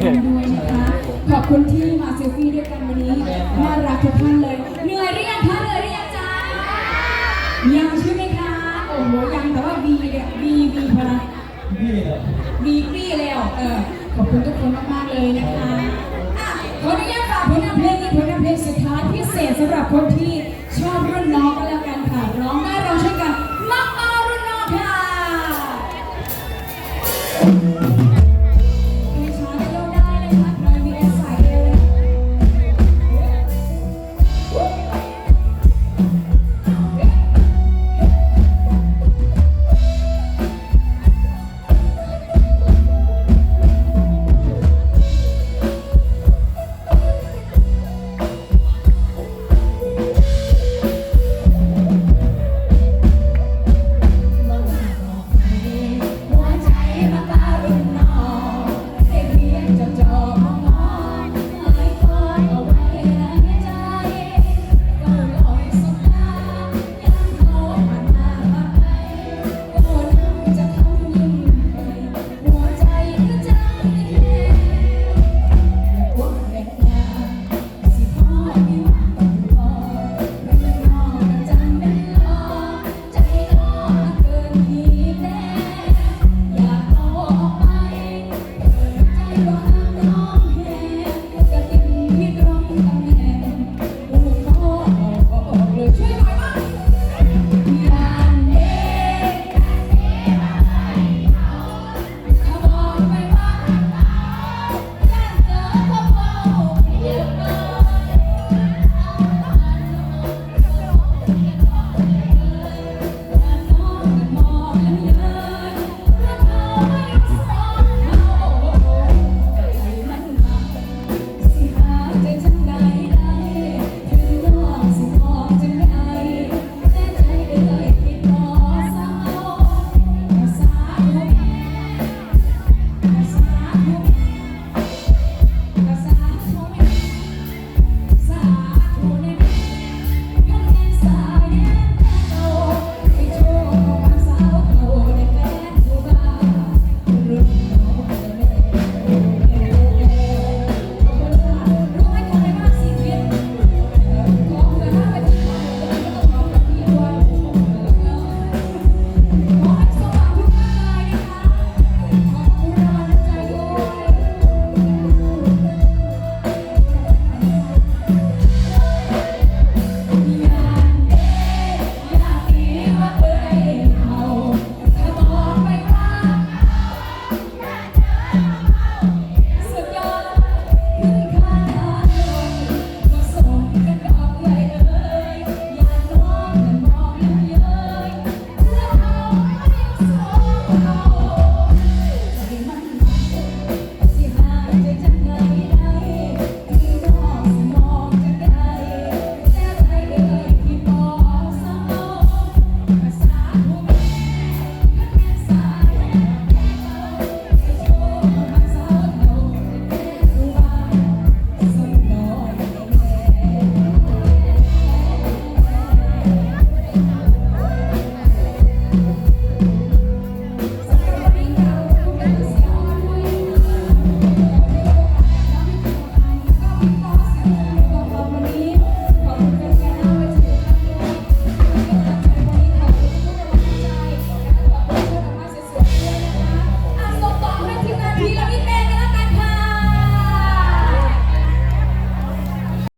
ท่นด้วยนะคะขอบคุณที่มาเซลฟี่ด้วยกันวันนี้น่ารักทุกท่านเลยเหนื่อยหรือยังคะเหนื่อยหรือยังจ๊ะยังใช่ไหมคะโอ้โหยังแต่ว่าบีเนี่ยบีบีพลังบีเหรอบีฟี่แล้วเออขอบคุณทุกคนมากๆเลยนะคะอะขออนุญาตฝากผลงานเพลงนี้ผลงานเพลงสุดท้ายพิเศษสำหรับคนที่ชอบรุ่นน้องก็แล้วกันค่ะร้อง